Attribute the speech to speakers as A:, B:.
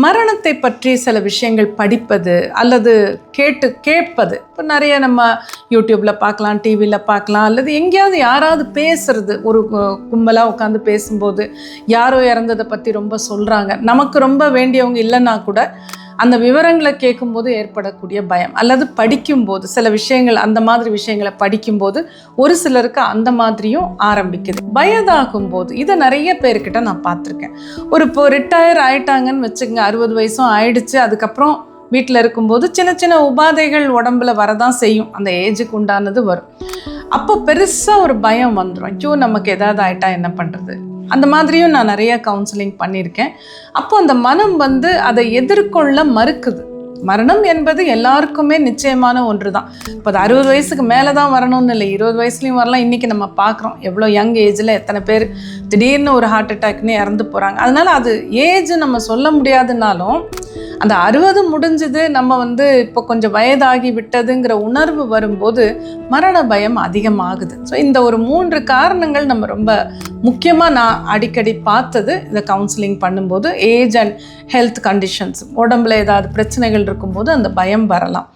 A: மரணத்தை பற்றி சில விஷயங்கள் படிப்பது அல்லது கேட்டு கேட்பது. இப்போ நிறைய நம்ம யூடியூப்பில் பார்க்கலாம் டிவியில் பார்க்கலாம் அல்லது எங்கேயாவது யாராவது பேசுறது. ஒரு கும்பலாக உட்காந்து பேசும்போது யாரோ இறந்ததை பற்றி ரொம்ப சொல்கிறாங்க நமக்கு ரொம்ப வேண்டியவங்க இல்லைன்னா கூட அந்த விவரங்களை கேட்கும்போது ஏற்படக்கூடிய பயம். அல்லது படிக்கும்போது சில விஷயங்கள் அந்த மாதிரி விஷயங்களை படிக்கும்போது ஒரு சிலருக்கு அந்த மாதிரியும் ஆரம்பிக்குது. வயதாகும் போது இதை நிறைய பேர்கிட்ட நான் பார்த்துருக்கேன். ஒரு இப்போ ரிட்டையர் ஆயிட்டாங்கன்னு வச்சுக்கோங்க அறுபது வயசும் ஆயிடுச்சு அதுக்கப்புறம் வீட்டில் இருக்கும்போது சின்ன சின்ன உபாதைகள் உடம்புல வரதான் செய்யும். அந்த ஏஜுக்கு உண்டானது வரும். அப்போ பெருசாக ஒரு பயம் வந்துடும் ஐயோ நமக்கு ஏதாவது ஆயிட்டா என்ன பண்ணுறது அந்த மாதிரியும் நான் நிறைய கவுன்சிலிங் பண்ணியிருக்கேன். அப்போ அந்த மனம் வந்து அதை எதிர்கொள்ள மறுக்குது. மரணம் என்பது எல்லாருக்குமே நிச்சயமான ஒன்று தான் இப்போ அது அறுபது வயசுக்கு மேலே தான் வரணும்னு இல்லை இருபது வயசுலையும் வரலாம். இன்றைக்கி நம்ம பார்க்குறோம் எவ்வளோ யங் ஏஜில் எத்தனை பேர் திடீர்னு ஒரு ஹார்ட் அட்டாக்னு இறந்து போகிறாங்க அதனால் அது ஏஜ் நம்ம சொல்ல முடியாதுனாலும் அந்த அறுபது முடிஞ்சது நம்ம வந்து இப்போ கொஞ்சம் வயதாகி விட்டதுங்கிற உணர்வு வரும்போது மரண பயம் அதிகமாகுது. ஸோ இந்த ஒரு மூன்று காரணங்கள் நம்ம ரொம்ப முக்கியமாக நான் அடிக்கடி பார்த்தது இந்த கவுன்சிலிங் பண்ணும்போது ஏஜ் அண்ட் ஹெல்த் கண்டிஷன்ஸ் உடம்புல ஏதாவது பிரச்சனைகள் இருக்கும்போது அந்த பயம் வரலாம்.